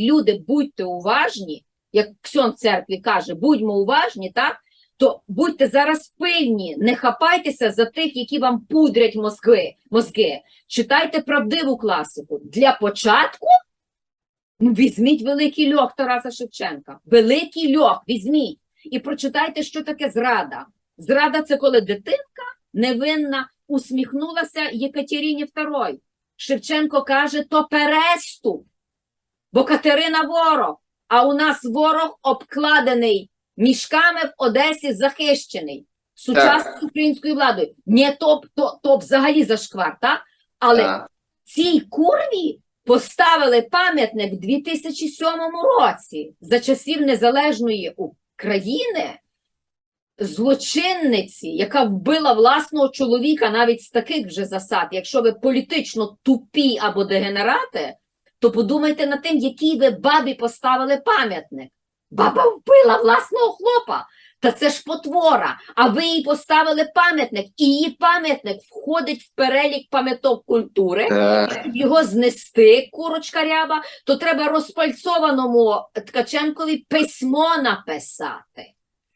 люди, будьте уважні, як Ксьон в церкві каже, будьмо уважні, так? То будьте зараз пильні, не хапайтеся за тих, які вам пудрять мозги. мозги. Читайте правдиву класику. Для початку ну, візьміть великий льох Тараса Шевченка. Великий льох візьміть і прочитайте, що таке зрада. Зрада це коли дитинка невинна усміхнулася Єкатерині II. Шевченко каже, то переступ, бо Катерина ворог, а у нас ворог обкладений мішками в Одесі захищений сучасною українською владою. Ні, то, то, то взагалі зашквар, так? Але Так. цій курві поставили пам'ятник в 2007 році за часів незалежної України злочинниці, яка вбила власного чоловіка навіть з таких вже засад. Якщо ви політично тупі або дегенерати, то подумайте над тим, якій ви бабі поставили пам'ятник. Баба вбила власного хлопа. Та це ж потвора. А ви їй поставили пам'ятник, і її пам'ятник входить в перелік пам'яток культури. Щоб його знести, курочка ряба, то треба розпальцованому Ткаченкові письмо написати.